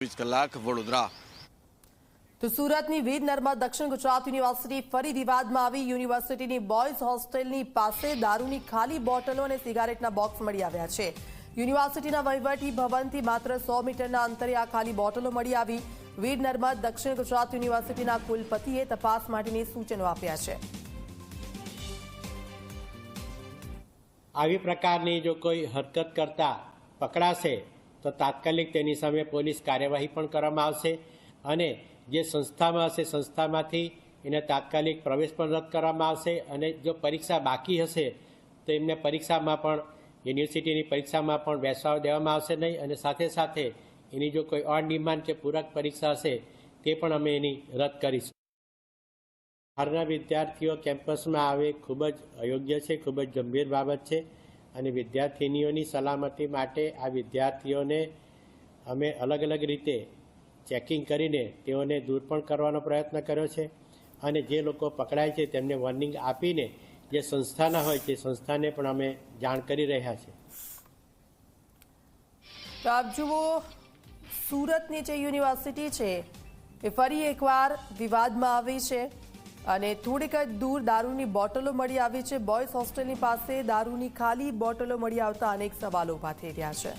ચોવીસ કલાક વડોદરા. તો સુરતની વીર નર્મદ દક્ષિણ ગુજરાત યુનિવર્સિટી ફરી વિવાદમાં આવી. યુનિવર્સિટીની બોયઝ હોસ્ટેલની પાસે દારૂની ખાલી બોટલો અને સિગારેટના બોક્સ મળી આવ્યા છે. યુનિવર્સિટીના વહીવટી ભવનથી માત્ર સો મીટરના અંતરે આ ખાલી બોટલો મળી આવી. વીર નર્મદ દક્ષિણ ગુજરાત યુનિવર્સિટીના કુલપતિએ તપાસ માટેની સૂચનો આપ્યા છે. આવી પ્રકારની જો કોઈ હરકત કરતા પકડાશે તો તાત્કાલિક તેની સામે પોલીસ કાર્યવાહી પણ કરવામાં આવશે અને જે સંસ્થામાં હશે, સંસ્થામાંથી એને તાત્કાલિક પ્રવેશ પણ રદ કરવામાં આવશે અને જો પરીક્ષા બાકી હશે, તો એમને પરીક્ષામાં પણ, યુનિવર્સિટીની પરીક્ષામાં પણ બેસવા દેવામાં આવશે નહીં અને સાથે સાથે એની જો કોઈ ઓન કે પૂરક પરીક્ષા હશે, તે પણ અમે એની રદ કરીશું. હાલના વિદ્યાર્થીઓ કેમ્પસમાં આવે ખૂબ જ અયોગ્ય છે, ખૂબ જ ગંભીર બાબત છે. અને વિદ્યાર્થિનીઓની સલામતી માટે આ વિદ્યાર્થીઓને અમે અલગ અલગ રીતે ચેકિંગ કરીને તેઓને દૂર પણ કરવાનો પ્રયત્ન કર્યો છે. અને જે લોકો પકડાય છે, તેમને વોર્નિંગ આપીને જે સંસ્થાના હોય, તે સંસ્થાને પણ અમે જાણ કરી રહ્યા છે. તો આપ જુઓ, સુરતની જે યુનિવર્સિટી છે, એ ફરી એકવાર વિવાદમાં આવી છે. અને થોડીક જ દૂર દારૂની બોટલો મળી આવી છે. બોયઝ હોસ્ટેલની પાસે દારૂની ખાલી બોટલો મળી આવતા અનેક સવાલો ઊભા થઈ રહ્યા છે.